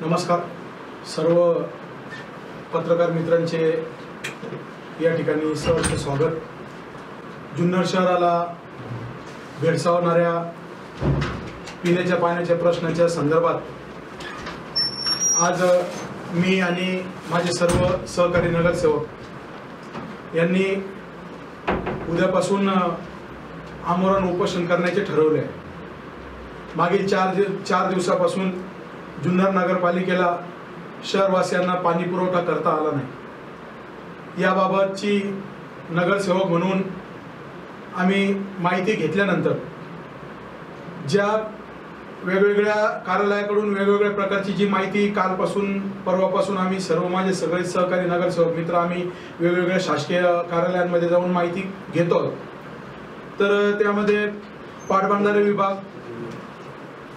नमस्कार. सर्व पत्रकार मित्रांचे या ठिकाणी सहर्ष स्वागत. जुन्नर शहराला भेडसावणाऱ्या पिण्याच्या पाण्याच्या प्रश्नाच्या संदर्भात आज मी आणि माझे सर्व सहकारी नगरसेवक यांनी उद्यापासून आमरण उपोषण करण्याचे ठरवले आहे. मागील चार दिव चार दिवसापासून जुन्नर नगरपालिकेला शहरवासियांना पाणी पुरवठा करता आला नाही. याबाबतची नगरसेवक म्हणून आम्ही माहिती घेतल्यानंतर ज्या वेगवेगळ्या कार्यालयाकडून वेगवेगळ्या प्रकारची जी माहिती कालपासून परवापासून आम्ही सर्व माझे सगळे सहकारी नगरसेवक मित्र आम्ही वेगवेगळ्या शासकीय कार्यालयांमध्ये जाऊन माहिती घेतो तर त्यामध्ये पाटबंधारे विभाग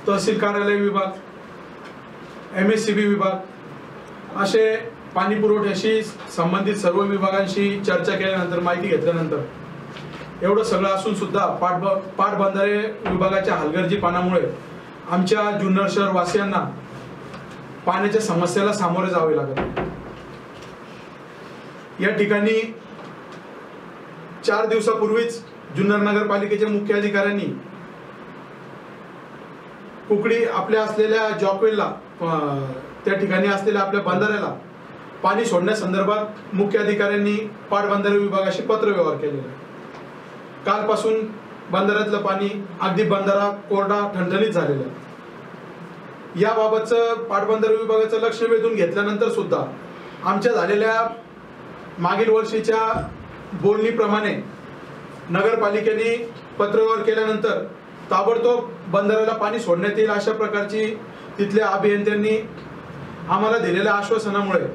तहसील कार्यालय विभाग एम एस सी बी विभाग असे पाणी पुरवठ्याशी संबंधित सर्व विभागांशी चर्चा केल्यानंतर माहिती घेतल्यानंतर एवढं सगळं असून सुद्धा पाठब पाटबंधारे विभागाच्या हलगर्जीपणामुळे आमच्या जुन्नर शहरवासियांना पाण्याच्या समस्येला सामोरे जावे लागत या ठिकाणी चार दिवसापूर्वीच जुन्नर नगरपालिकेच्या मुख्य अधिकाऱ्यांनी कुकडी आपल्या असलेल्या जॉकवेलला त्या ठिकाणी असलेल्या आपल्या बंधाऱ्याला पाणी सोडण्यासंदर्भात मुख्य अधिकाऱ्यांनी पाटबंधारे विभागाशी पत्रव्यवहार केलेला आहे. कालपासून बंधाऱ्यातलं पाणी अगदी बंधारा कोरडा ठणठणीत झालेला आहे. याबाबतचं पाटबंधारे विभागाचं लक्ष वेधून घेतल्यानंतर सुद्धा आमच्या झालेल्या मागील वर्षीच्या बोलणीप्रमाणे नगरपालिकेने पत्रव्यवहार केल्यानंतर ताबडतोब बंधाऱ्याला पाणी सोडण्यात येईल अशा प्रकारची तिथल्या अभियंत्यांनी आम्हाला दिलेल्या आश्वासनामुळे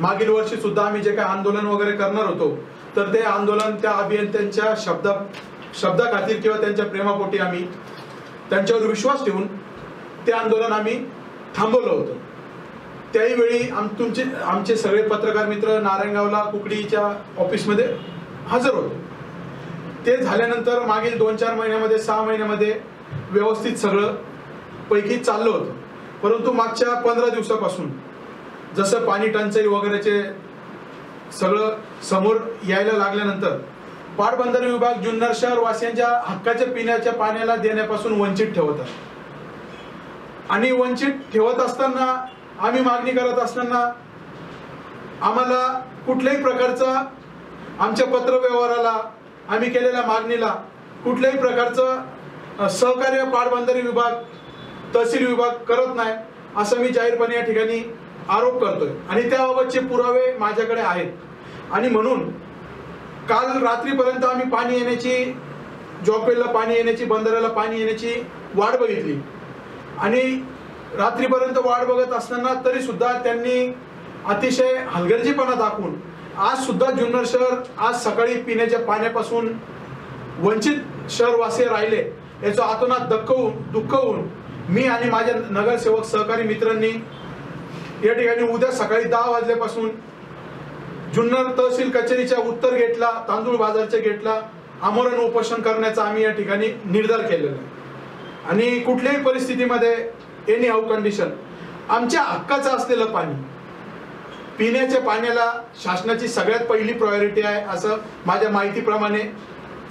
मागील वर्षी सुद्धा आम्ही जे काही आंदोलन वगैरे करणार होतो तर ते आंदोलन त्या अभियंत्यांच्या शब्दा शब्दा खातीर किंवा त्यांच्या प्रेमापोटी आम्ही त्यांच्यावर विश्वास ठेवून ते आंदोलन आम्ही थांबवलं होतं. त्याही वेळी आम तुमचे आमचे सगळे पत्रकार मित्र नारायणगावला कुकडीच्या ऑफिसमध्ये हजर होते. ते झाल्यानंतर मागील दोन चार महिन्यामध्ये सहा महिन्यामध्ये व्यवस्थित सगळं पैकी चाललं होतं. परंतु मागच्या पंधरा दिवसापासून जसं पाणी टंचाई वगैरेचे सगळं समोर यायला लागल्यानंतर पाटबंधारे विभाग जुन्नर शहर वासियांच्या हक्काच्या पिण्याच्या पाण्याला देण्यापासून वंचित ठेवतात आणि वंचित ठेवत असताना आम्ही मागणी करत असताना आम्हाला कुठल्याही प्रकारचा आमच्या पत्रव्यवहाराला आम्ही केलेल्या मागणीला कुठल्याही प्रकारचं सहकार्य पाटबंधारे विभाग तहसील विभाग करत नाही असं मी जाहीरपणे या ठिकाणी आरोप करतोय. आणि त्याबाबतचे पुरावे माझ्याकडे आहेत. आणि म्हणून काल रात्रीपर्यंत आम्ही पाणी येण्याची जॉपेलला पाणी येण्याची बंधाऱ्याला पाणी येण्याची वाट बघितली. आणि रात्रीपर्यंत वाट बघत असताना तरी सुद्धा त्यांनी अतिशय हलगर्जीपणा दाखवून आज सुद्धा जुन्नर शहर आज सकाळी पिण्याच्या पाण्यापासून वंचित शहरवासी राहिले याचं आतोनात दुःख होऊन दुःख होऊन मी आणि माझ्या नगरसेवक सहकारी मित्रांनी या ठिकाणी उद्या सकाळी दहा वाजल्यापासून जुन्नर तहसील कचेरीच्या उत्तर गेटला तांदूळ बाजारच्या गेटला आमरण उपोषण करण्याचा आम्ही या ठिकाणी निर्धार केलेला आहे. आणि कुठल्याही परिस्थितीमध्ये एनी हाऊ कंडिशन आमच्या हक्काचं असलेलं पाणी पिण्याच्या पाण्याला शासनाची सगळ्यात पहिली प्रायोरिटी आहे असं माझ्या माहितीप्रमाणे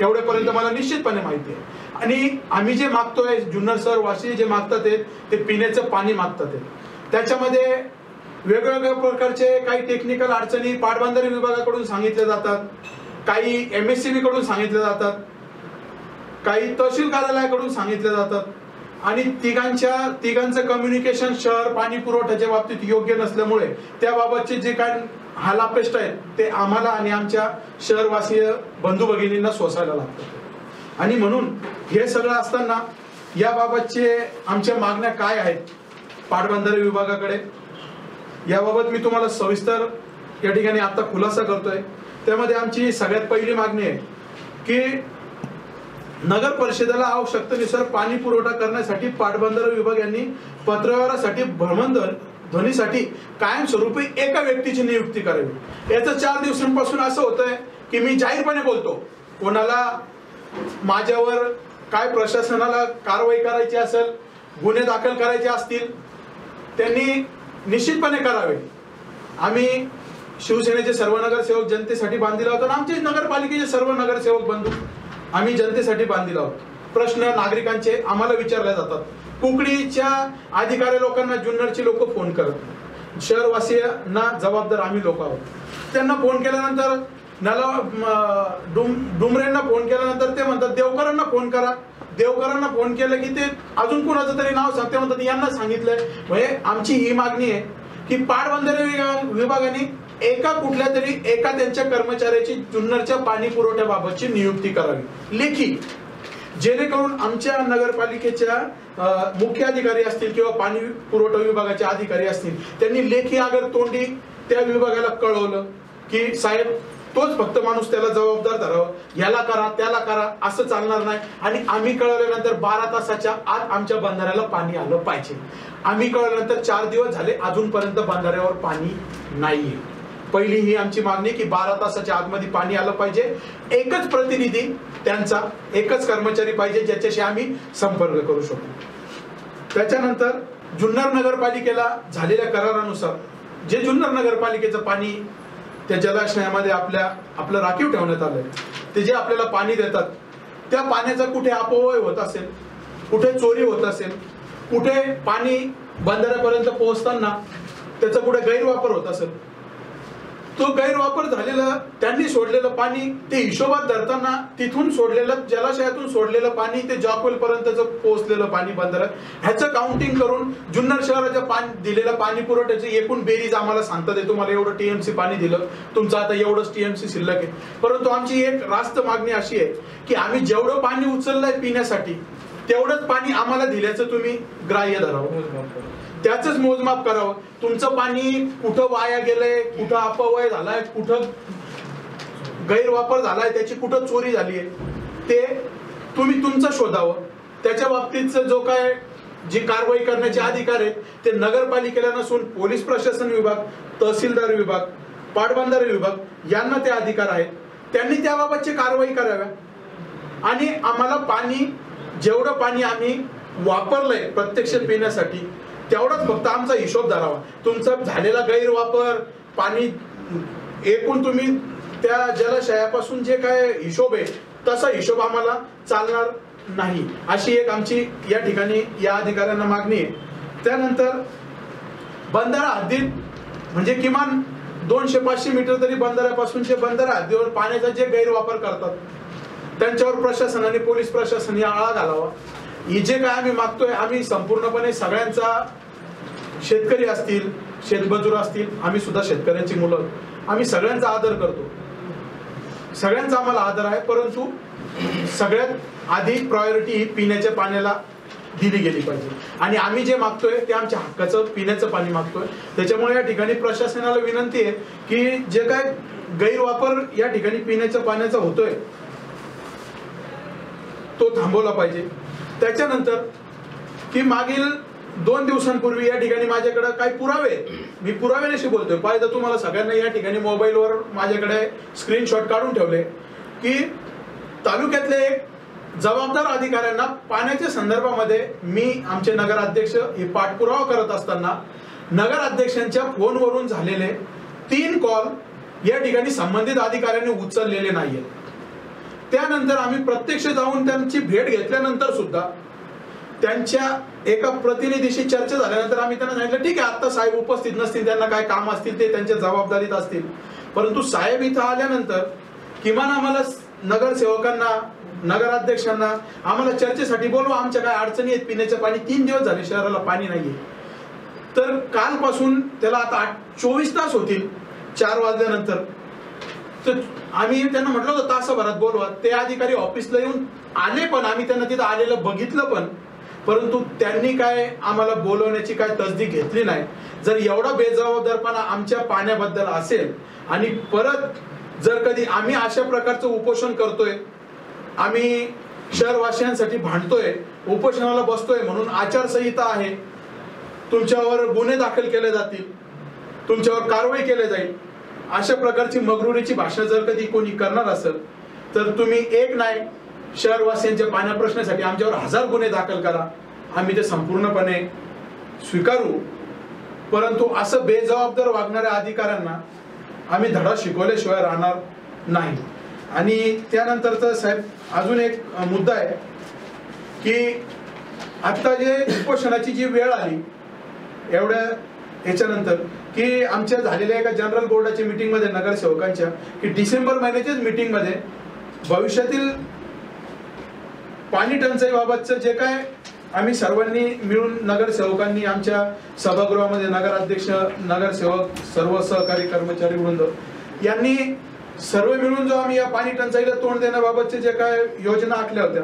एवढ्यापर्यंत मला निश्चितपणे माहिती आहे. आणि आम्ही जे मागतोय जुन्नर सर वाशी जे मागतात ते पिण्याचं पाणी मागतात त्याच्यामध्ये वेगवेगळ्या प्रकारचे काही टेक्निकल अडचणी पाटबंधारे विभागाकडून सांगितल्या जातात काही एम एस सी बी कडून सांगितल्या जातात काही तहसील कार्यालयाकडून सांगितल्या जातात. आणि तिघांच्या तिघांचं कम्युनिकेशन शहर पाणी पुरवठ्याच्या बाबतीत योग्य नसल्यामुळे त्याबाबतचे जे काय हालापेष्ट आहेत ते आम्हाला आणि आमच्या शहरवासीय बंधू भगिनींना सोसायला लागतं आणि म्हणून हे सगळं असताना याबाबतचे आमच्या मागण्या काय आहेत पाटबंधारे विभागाकडे? याबाबत मी तुम्हाला सविस्तर या ठिकाणी आता खुलासा करतोय. त्यामध्ये आमची सगळ्यात पहिली मागणी आहे की नगर परिषदेला आवश्यकतेनुसार पाणी पुरवठा करण्यासाठी पाटबंधारे विभाग यांनी पत्रव्यवहारासाठी भ्रमणध्वनी ध्वनीसाठी कायमस्वरूपी एका व्यक्तीची नियुक्ती करावी. याचं चार दिवसांपासून असं होतंय की मी जाहीरपणे बोलतो कोणाला माझ्यावर काय प्रशासनाला कारवाई करायची असेल गुन्हे दाखल करायचे असतील त्यांनी निश्चितपणे करावे. आम्ही शिवसेनेचे सर्व नगरसेवक जनतेसाठी बांधील होतो आणि आमचे नगरपालिकेचे सर्व नगरसेवक बंधू आम्ही जनतेसाठी बांधील आहोत. प्रश्न नागरिकांचे आम्हाला विचारले जातात. कुकडीच्या अधिकारी लोकांना जुन्नरची लोक फोन करत शहरवासियांना जबाबदार आम्ही लोक आहोत. त्यांना फोन केल्यानंतर नला डुम डुमरेंना फोन केल्यानंतर ते म्हणतात देवकरांना फोन करा. देवकरांना फोन केलं की ते अजून कुणाचं तरी नाव सांगते म्हणतात. यांना सांगितलंय. म्हणजे आमची ही मागणी आहे. की पाटबंधारे विभाग- विभागाने एका कुठल्या तरी एका त्यांच्या कर्मचाऱ्याची जुन्नरच्या पाणी पुरवठ्याबाबतची नियुक्ती करावी. लेखी. जेणेकरून आमच्या नगरपालिकेच्या मुख्य अधिकारी असतील किंवा पाणी पुरवठा विभागाचे अधिकारी असतील त्यांनी लेखी आगर तोंडी त्या विभागाला कळवलं की साहेब तोच फक्त माणूस त्याला जबाबदार धरावं. याला करा त्याला करा असं चालणार नाही. आणि आम्ही कळवल्यानंतर बारा तासाच्या आत आमच्या बंधाऱ्याला पाणी आलं पाहिजे. आम्ही कळल्यानंतर चार दिवस झाले अजूनपर्यंत बंधाऱ्यावर पाणी नाहीये. पहिली ही आमची मागणी की बारा तासाच्या आतमध्ये पाणी आलं पाहिजे. एकच प्रतिनिधी त्यांचा एकच कर्मचारी पाहिजे ज्याच्याशी आम्ही संपर्क करू शकतो त्याच्यानंतर जुन्नर नगरपालिकेला झालेल्या करारानुसार जे जुन्नर नगरपालिकेचं पाणी त्या जलाशयामध्ये आपल्या आपलं राखीव ठेवण्यात आलंय ते जे आपल्याला पाणी देतात त्या पाण्याचा कुठे अपव्यय होत असेल कुठे चोरी होत असेल कुठे पाणी बंधाऱ्यापर्यंत पोहोचताना त्याचा कुठे गैरवापर होत असेल. तो गैरवापर झालेला त्यांनी सोडलेलं पाणी ते हिशोबात धरताना तिथून सोडलेलं जलाशयातून सोडलेलं पाणी ते जॉकवेल पर्यंतचं पोहोचलेलं पाणी बंदर. ह्याचं काउंटिंग करून जुन्नर शहराच्या पाणी दिलेल्या पाणी पुरवठ्याची एकूण बेरीज आम्हाला सांगतात ते तुम्हाला एवढं टीएमसी पाणी दिलं तुमचं आता एवढंच टीएमसी शिल्लक आहे. परंतु आमची एक रास्त मागणी अशी आहे की आम्ही जेवढं पाणी उचललंय पिण्यासाठी तेवढंच पाणी आम्हाला दिल्याचं तुम्ही ग्राह्य धरावं. त्याच मोजमाप करावं. तुमचं पाणी कुठं वाया गेलंय कुठं अपव्यय झालाय कुठं गैरवापर झालाय त्याची कुठं चोरी झाली आहे ते तुम्ही तुमचं शोधावं. त्याच्या बाबतीतचं जो काय जी कारवाई करण्याचे अधिकार आहेत ते नगरपालिकेला नसून पोलीस प्रशासन विभाग तहसीलदार विभाग पाटबंधारे विभाग यांना ते अधिकार आहेत. त्यांनी त्याबाबतची कारवाई कराव्या आणि आम्हाला पाणी जेवढं पाणी आम्ही वापरलंय प्रत्यक्ष पिण्यासाठी तेवढाच फक्त आमचा हिशोब धरावा. तुमचा झालेला गैरवापर पाणी एकूण तुम्ही त्या जलाशयापासून जे काय हिशोब आहे तसा हिशोब आम्हाला चालणार नाही. अशी एक आमची या ठिकाणी या अधिकाऱ्यांना मागणी आहे. त्यानंतर बंधारा हद्दीत म्हणजे किमान दोनशे पाचशे मीटर तरी बंधाऱ्यापासूनचे बंधारा हद्दीवर पाण्याचा जे गैरवापर करतात त्यांच्यावर प्रशासन आणि पोलीस प्रशासन आळा घालावा. ही जे काय आम्ही मागतोय आम्ही संपूर्णपणे सगळ्यांचा शेतकरी असतील शेतमजूर असतील आम्ही सुद्धा शेतकऱ्यांची मुलं. आम्ही सगळ्यांचा आदर करतो. सगळ्यांचा आम्हाला आदर आहे परंतु सगळ्यात आधी प्रायोरिटी ही पिण्याच्या पाण्याला दिली गेली पाहिजे. आणि आम्ही जे मागतोय ते आमच्या हक्काचं पिण्याचं पाणी मागतोय. त्याच्यामुळे या ठिकाणी प्रशासनाला विनंती आहे की जे काय गैरवापर या ठिकाणी पिण्याच्या पाण्याचा होतोय तो थांबवला पाहिजे. त्याच्यानंतर की मागील दोन दिवसांपूर्वी या ठिकाणी माझ्याकडे काही पुरावे मी पुराव्याशी बोलतोय. पाहिजे तुम्हाला सगळ्यांना या ठिकाणी मोबाईलवर माझ्याकडे स्क्रीनशॉट काढून ठेवले की तालुक्यातले एक जबाबदार अधिकाऱ्यांना पाण्याच्या संदर्भामध्ये मी आमचे नगराध्यक्ष हे पाठपुरावा करत असताना नगराध्यक्षांच्या फोनवरून झालेले तीन कॉल या ठिकाणी संबंधित अधिकाऱ्यांनी उचललेले नाही आहेत त्यानंतर आम्ही प्रत्यक्ष जाऊन त्यांची भेट घेतल्यानंतर सुद्धा त्यांच्या एका प्रतिनिधीशी चर्चा झाल्यानंतर आम्ही त्यांना सांगितलं ठीक आहे आता साहेब उपस्थित नसतील त्यांना काय काम असतील ते त्यांच्या जबाबदारीत असतील. परंतु साहेब इथं आल्यानंतर किमान आम्हाला नगरसेवकांना नगराध्यक्षांना आम्हाला चर्चेसाठी बोलवा आमच्या काय अडचणी आहेत पिण्याचं पाणी तीन दिवस झाले शहराला पाणी नाहीये. तर कालपासून त्याला आता चोवीस तास होतील चार वाजल्यानंतर तर आम्ही त्यांना म्हटलं होतं तासभरात बोलवा. ते अधिकारी ऑफिसला येऊन आले पण आम्ही त्यांना तिथं आलेलं बघितलं पण. परंतु त्यांनी काय आम्हाला बोलवण्याची काय तसदी घेतली नाही. जर एवढा बेजबाबदारपणा आमच्या पाण्याबद्दल असेल आणि परत जर कधी आम्ही अशा प्रकारचं उपोषण करतोय आम्ही शहरवासियांसाठी भांडतोय उपोषणाला बसतोय म्हणून आचारसंहिता आहे तुमच्यावर गुन्हे दाखल केले जातील तुमच्यावर कारवाई केली जाईल अशा प्रकारची मगरुरीची भाषा जर कधी कोणी करणार असेल तर तुम्ही एक नाही शहरवासियांच्या पाण्या प्रश्नासाठी आमच्यावर हजार गुन्हे दाखल करा. आम्ही ते संपूर्णपणे स्वीकारू. परंतु असं बेजबाबदार वागणाऱ्या अधिकाऱ्यांना आम्ही धडा शिकवल्याशिवाय राहणार नाही. आणि त्यानंतरचं साहेब अजून एक मुद्दा आहे की आत्ता जे उपोषणाची जी वेळ आली एवढ्या याच्यानंतर की आमच्या झालेल्या एका जनरल बोर्डाच्या मीटिंगमध्ये नगरसेवकांच्या की डिसेंबर महिन्याच्याच मीटिंगमध्ये भविष्यातील पाणी टंचाईबाबतचं जे काय आम्ही सर्वांनी मिळून नगरसेवकांनी आमच्या सभागृहामध्ये नगराध्यक्ष नगरसेवक सर्व सहकारी कर्मचारी वृंद यांनी सर्व मिळून जो आम्ही या पाणी टंचाईला तोंड देण्याबाबतचे जे काय योजना आखल्या होत्या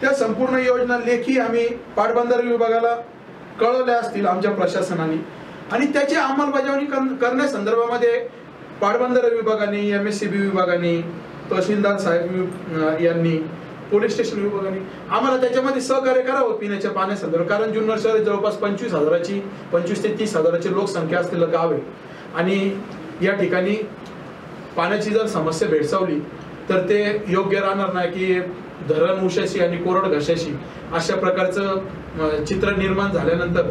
त्या संपूर्ण योजना लेखी आम्ही पाटबंधारे विभागाला कळवल्या असतील आमच्या प्रशासनाने. आणि त्याची अंमलबजावणी कर- करण्यासंदर्भामध्ये पाटबंधारे विभागाने एम एस सी बी विभागाने तहसीलदार साहेब यांनी पोलीस स्टेशन विभागाने आम्हाला त्याच्यामध्ये सहकार्य करावं पिण्याच्या पाण्यासंदर्भात. कारण जुन्नर शहर जवळपास पंचवीस हजाराची पंचवीस ते तीस हजाराची लोकसंख्या असलेलं गाव आहे. आणि या ठिकाणी पाण्याची जर समस्या भेडसावली तर ते योग्य राहणार नाही की धरण उशाशी आणि कोरड घशाशी अशा प्रकारचं चित्र निर्माण झाल्यानंतर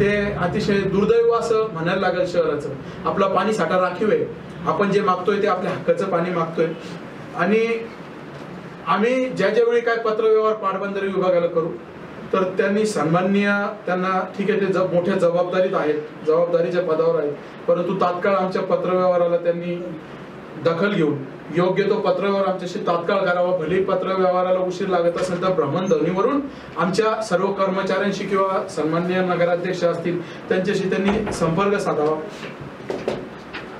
ते अतिशय दुर्दैव असं म्हणायला लागेल शहराचं. आपला पाणी साठा राखीव आहे. आपण जे मागतोय ते आपल्या हक्काचं पाणी मागतोय. आणि आम्ही ज्या ज्या वेळी काय पत्रव्यवहार पाटबंधारे विभागाला करू तर त्यांनी सन्माननीय त्यांना ठीक आहे ते जब मोठ्या जबाबदारीत आहेत जबाबदारीच्या पदावर आहेत. परंतु तात्काळ आमच्या पत्रव्यवहाराला त्यांनी दखल घेऊन. योग्य तो पत्रव्यवहार आमच्याशी तात्काळ करावा. भले पत्रव्यवहाराला उशीर लागत असेल तर भ्रमणध्वनीवरून आमच्या सर्व कर्मचाऱ्यांशी किंवा सन्माननीय नगराध्यक्ष असतील त्यांच्याशी त्यांनी संपर्क साधावा.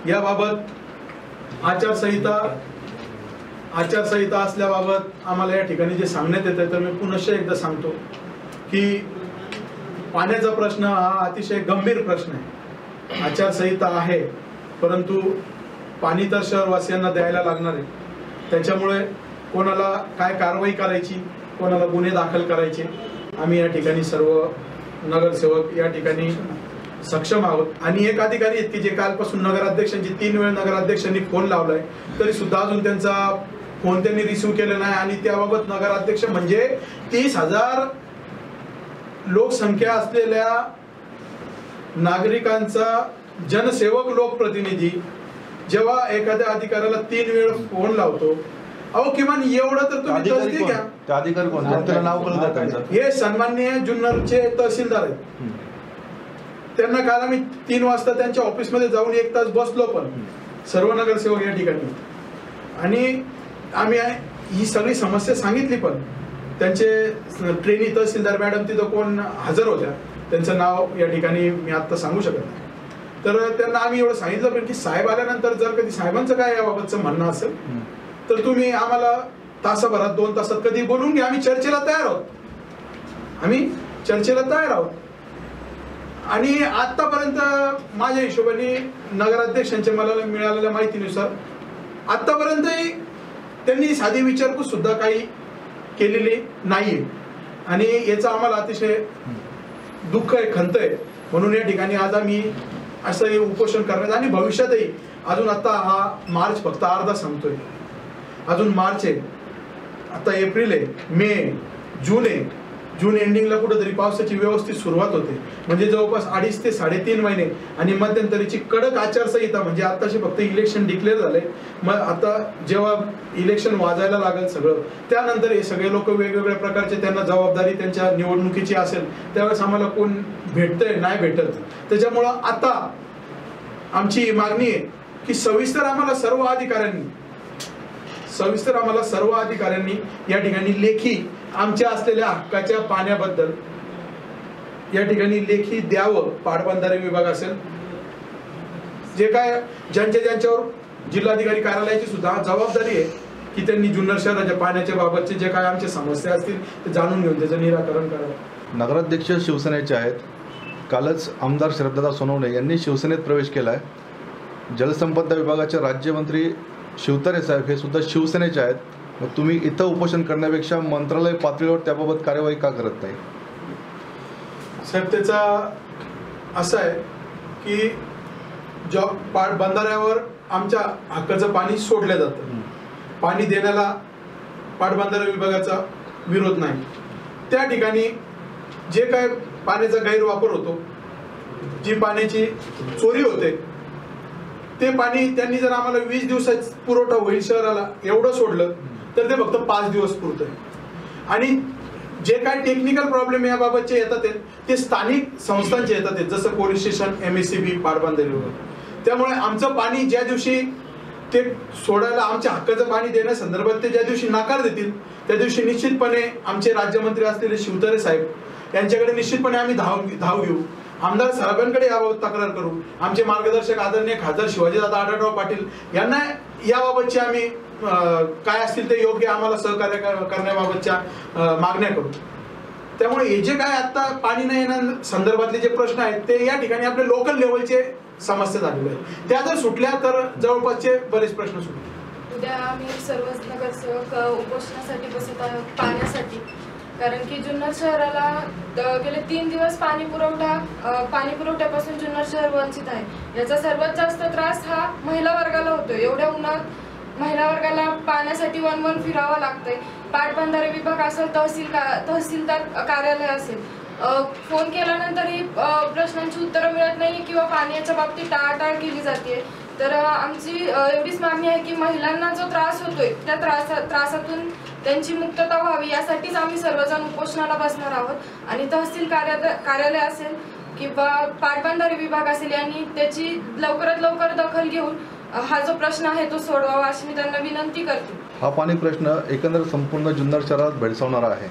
याबाबत आचारसंहिता आचारसंहिता असल्याबाबत आम्हाला या ठिकाणी जे सांगण्यात येतं तर मी पुनश्च एकदा सांगतो की पाण्याचा प्रश्न हा अतिशय गंभीर प्रश्न आहे. आचारसंहिता आहे परंतु पाणी तर शहरवासियांना द्यायला लागणार आहे. त्याच्यामुळे कोणाला काय कारवाई करायची कोणाला गुन्हे दाखल करायचे आम्ही या ठिकाणी सर्व नगरसेवक या ठिकाणी सक्षम आहोत. आणि एक अधिकारी आहेत की जे कालपासून नगराध्यक्षांची तीन वेळ नगराध्यक्षांनी फोन लावलाय तरी सुद्धा अजून त्यांचा फोन त्यांनी रिसिव्ह केला नाही आणि त्याबाबत नगराध्यक्ष म्हणजे तीस हजार लोकसंख्या असलेल्या नागरिकांचा जनसेवक लोकप्रतिनिधी जेव्हा एखाद्या अधिकाऱ्याला तीन वेळ फोन लावतो अहो किमान एवढं तर तुम्ही अधिकारी तसदी कोण? घ्या. त्या अधिकारी कोण? त्याला नाव कळत आहे त्यांचं हे. सन्माननीय जुन्नरचे तहसीलदार आहेत. त्यांना काल आम्ही तीन वाजता त्यांच्या ऑफिसमध्ये जाऊन एक तास बसलो पण. सर्व नगरसेवक या ठिकाणी. आणि आम्ही ही सगळी समस्या सांगितली पण. त्यांचे ट्रेनी तहसीलदार मॅडम तिथं कोण हजर होत्या त्यांचं नाव या ठिकाणी मी आत्ता सांगू शकत नाही. तर त्यांना आम्ही एवढं सांगितलं पण की साहेब आल्यानंतर जर कधी साहेबांचं काय याबाबतचं म्हणणं असेल तर तुम्ही आम्हाला तासाभरात दोन तासात कधी बोलून घ्या. आम्ही चर्चेला तयार आहोत. आम्ही चर्चेला तयार आहोत. आणि आतापर्यंत माझ्या हिशोबाने नगराध्यक्षांच्या मला मिळालेल्या माहितीनुसार आतापर्यंतही त्यांनी साधी विचारपूस सुद्धा काही केलेली नाहीये. आणि याचा आम्हाला अतिशय दुःख आहे खंत आहे. म्हणून या ठिकाणी आज आम्ही असं हे उपोषण करण्यात आणि भविष्यातही अजून आता हा मार्च फक्त अर्धा संपतोय. अजून मार्च आहे. आता एप्रिल आहे मे जून आहे. जून एंडिंगला कुठंतरी पावसाची व्यवस्थित सुरुवात होते. म्हणजे जवळपास अडीच ते साडेतीन महिने. आणि मध्यंतरीची कडक आचारसंहिता म्हणजे आताशी फक्त इलेक्शन डिक्लेअर झाले. मग आता जेव्हा इलेक्शन वाजायला लागेल सगळं त्यानंतर हे सगळे लोक वेगवेगळ्या प्रकारचे त्यांना जबाबदारी त्यांच्या निवडणुकीची असेल त्यावेळेस आम्हाला कोण भेटतंय नाही भेटत. त्याच्यामुळं आता आमची मागणी आहे की सविस्तर आम्हाला सर्व अधिकाऱ्यांनी सविस्तर आम्हाला सर्व अधिकाऱ्यांनी या ठिकाणी लेखी आमच्या असलेल्या हक्काच्या पाण्याबद्दल या ठिकाणी लेखी द्यावं पाटबंधारे विभाग असेल. जे काय ज्यांच्या ज्यांच्यावर जिल्हाधिकारी कार्यालयाची सुद्धा जबाबदारी आहे की त्यांनी जुन्नर शहराच्या पाण्याच्या बाबतचे जे काय आमच्या समस्या असतील ते जाणून घेऊन त्याचं निराकरण करावं. नगराध्यक्ष शिवसेनेचे आहेत. कालच आमदार श्रद्धादा सोनवणे यांनी शिवसेनेत प्रवेश केला आहे जलसंपदा विभागाचे राज्यमंत्री शिवतारे साहेब हे सुद्धा शिवसेनेचे आहेत. मग तुम्ही इथं उपोषण करण्यापेक्षा मंत्रालय पातळीवर त्याबाबत कार्यवाही का करत नाही? साहेब त्याचा असं आहे की जॉब पाट बंधाऱ्यावर आमच्या हक्काचं पाणी सोडलं जातं. पाणी देण्याला पाटबंधारे विभागाचा विरोध नाही. त्या ठिकाणी जे काय पाण्याचा गैरवापर होतो जी पाण्याची चोरी होते ते पाणी त्यांनी जर आम्हाला वीस दिवसात पुरवठा होईल शहराला एवढं सोडलं तर ते फक्त पाच दिवस पुरतंय आणि जे काय टेक्निकल प्रॉब्लेम याबाबतचे येतात ते स्थानिक संस्थांचे येतात जसं police station M S C B पाटबंधारे वगैरे त्यामुळे आमचं पाणी ज्या दिवशी ते सोडायला आमच्या हक्काचं पाणी देण्यासंदर्भात ते ज्या दिवशी नकार देतील त्या दिवशी निश्चितपणे आमचे राज्यमंत्री असलेले शिवतारे साहेब यांच्याकडे निश्चितपणे आम्ही धाव धाव घेऊ. आमदार साहेबांकडे याबाबत तक्रार करू. आमचे मार्गदर्शक आदरणीय खासदार शिवाजीदादा आढळराव पाटील यांना याबाबतचे आम्ही काय असतील ते योग्य आम्हाला सहकार्य कर- करण्याबाबतच्या मागण्या करू. त्यामुळे हे जे काय आता पाणी नाही येणार संदर्भातले जे प्रश्न आहेत ते या ठिकाणी आपले लोकल लेवलचे समस्या झालेले आहेत. त्या जर सुटल्या तर जवळपासचे बरेच प्रश्न सुटले उद्या आम्ही सर्वच नगरसेवक अ, उपोषणासाठी बसत आहोत पाण्यासाठी. कारण की जुन्नर शहराला गेले तीन दिवस पाणी पुरवठा पाणी पुरवठ्यापासून जुन्नर शहर वंचित आहे. याचा सर्वात जास्त त्रास हा महिला वर्गाला होतोय. एवढ्या उन्हात महिला वर्गाला पाण्यासाठी वन वन फिरावं लागतंय. पाटबंधारे विभाग असेल तहसील का तहसीलदार कार्यालय असेल. फोन केल्यानंतरही प्रश्नांची उत्तरं मिळत नाही किंवा पाण्याच्या बाबतीत टाळाटाळ केली जाते. तर आमची एवढीच मागणी आहे की महिलांना जो त्रास होतोय त्या त्रासा त्रासातून त्यांची मुक्तता व्हावी यासाठीच आम्ही सर्वजण उपोषणाला बसणार आहोत. आणि तहसील कार्या कार्यालय असेल किंवा पाटबंधारे विभाग असेल यांनी त्याची लवकरात लवकर दखल घेऊन हा जो प्रश्न आहे तो सोडवावा अशी मी त्यांना विनंती करते. हा पाणी प्रश्न एकंदर संपूर्ण जुन्नर शहरात भेडसावणारा आहे.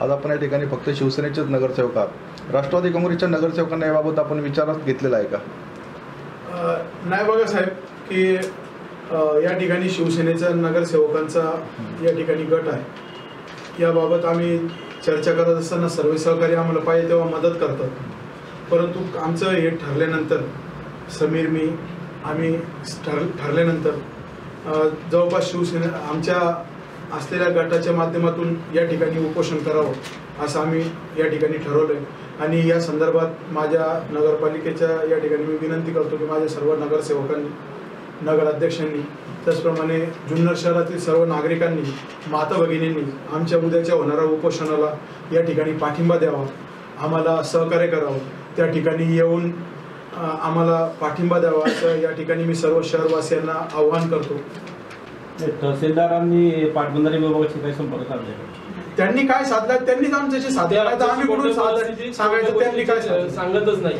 आज आपण या ठिकाणी फक्त शिवसेनेचेच नगरसेवक आहात. राष्ट्रवादी काँग्रेसच्या नगरसेवकांना याबाबत आपण विचारात घेतलेला आहे का? नाही बघा साहेब की या ठिकाणी शिवसेनेचा नगरसेवकांचा या ठिकाणी गट आहे. याबाबत आम्ही चर्चा करत असताना सर्व सहकारी आम्हाला पाहिजे तेव्हा मदत करतात. परंतु आमचं हे ठरल्यानंतर समीर मी आम्ही ठर ठरल्यानंतर जवळपास शिवसेना आमच्या असलेल्या गटाच्या माध्यमातून या ठिकाणी उपोषण करावं असं आम्ही या ठिकाणी ठरवलं आहे आणि या संदर्भात माझ्या नगरपालिकेच्या या ठिकाणी मी विनंती करतो की माझ्या सर्व नगरसेवकांनी नगराध्यक्षांनी त्याचप्रमाणे जुन्नर शहरातील सर्व नागरिकांनी माता भगिनींनी आमच्या उद्याच्या होणाऱ्या उपोषणाला या ठिकाणी पाठिंबा द्यावा. आम्हाला सहकार्य करावं. त्या ठिकाणी येऊन आम्हाला पाठिंबा द्यावा असं या ठिकाणी मी सर्व शहरवासियांना आव्हान करतो. तहसीलदारांनी पाटबंधारे विभागाशी काही संपर्क साधले? त्यांनी काय साधला त्यांनीच आमच्याशी साधला. नाही तर आम्ही कुठून साधायचं सांगायचं त्यांनी काय साधलं? सांगतच नाही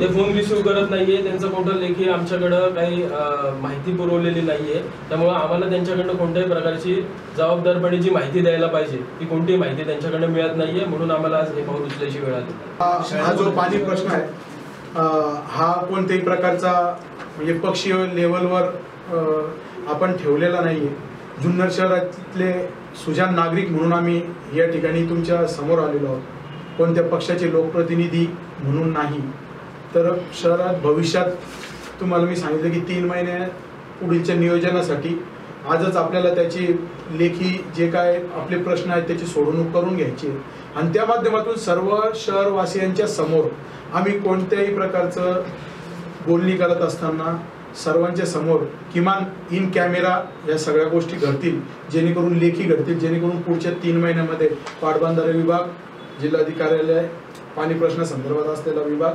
ते फोन रिसिव्ह करत नाहीये. त्यांचं कोणतं लेखी आमच्याकडं काही अं, माहिती पुरवलेली नाहीये. त्यामुळे आम्हाला त्यांच्याकडनं कोणत्याही प्रकारची जबाबदारपणेची माहिती द्यायला पाहिजे ती कोणतीही माहिती त्यांच्याकडनं मिळत नाहीये. म्हणून आम्हाला आज हे पाऊल उचलायची वेळ आली. हा हा जो पाणी प्रश्न आहे हा कोणत्याही प्रकारचा म्हणजे पक्षीय लेवलवर आपण ठेवलेला नाही आहे जुन्नर शहरातले सुजान नागरिक म्हणून आम्ही या ठिकाणी तुमच्यासमोर आलेलो आहोत. कोणत्या पक्षाचे लोकप्रतिनिधी म्हणून नाही. तर शहरात भविष्यात तुम्हाला मी सांगितलं की तीन महिने पुढीलच्या नियोजनासाठी आजच आपल्याला त्याची लेखी जे काय आपले प्रश्न आहेत त्याची सोडवणूक करून घ्यायची आणि त्या माध्यमातून सर्व शहरवासियांच्या समोर आम्ही कोणत्याही प्रकारचं बोलणी करत असताना सर्वांच्या समोर किमान इन कॅमेरा या सगळ्या गोष्टी घडतील जेणेकरून लेखी घडतील जेणेकरून पुढच्या तीन महिन्यामध्ये पाटबंधारे विभाग जिल्हाधिकार्यालय पाणी प्रश्न संदर्भात असलेला विभाग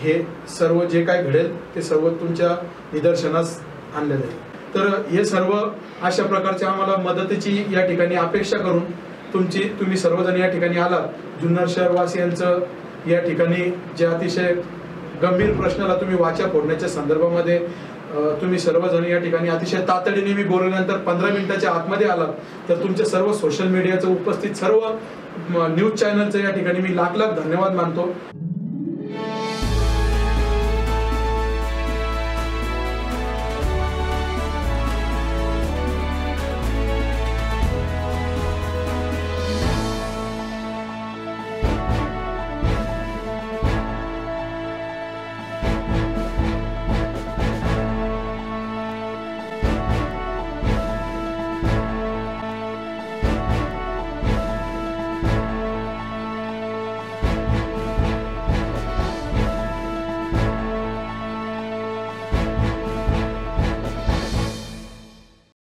हे सर्व जे काय घडेल ते सर्व तुमच्या निदर्शनास आणले जाईल. तर हे सर्व अशा प्रकारच्या आम्हाला मदतीची या ठिकाणी अपेक्षा करून तुमची तुम्ही सर्वजण या ठिकाणी आलात. जुन्नर शहरवासियांचं या ठिकाणी जे अतिशय गंभीर प्रश्नाला तुम्ही वाचा फोडण्याच्या संदर्भामध्ये तुम्ही सर्वजण या ठिकाणी अतिशय तातडीने मी बोलल्यानंतर पंधरा मिनिटाच्या आतमध्ये आलात. तर तुमच्या सर्व सोशल मीडियाचं उपस्थित सर्व न्यूज चॅनलचं या ठिकाणी मी लाख लाख धन्यवाद मानतो.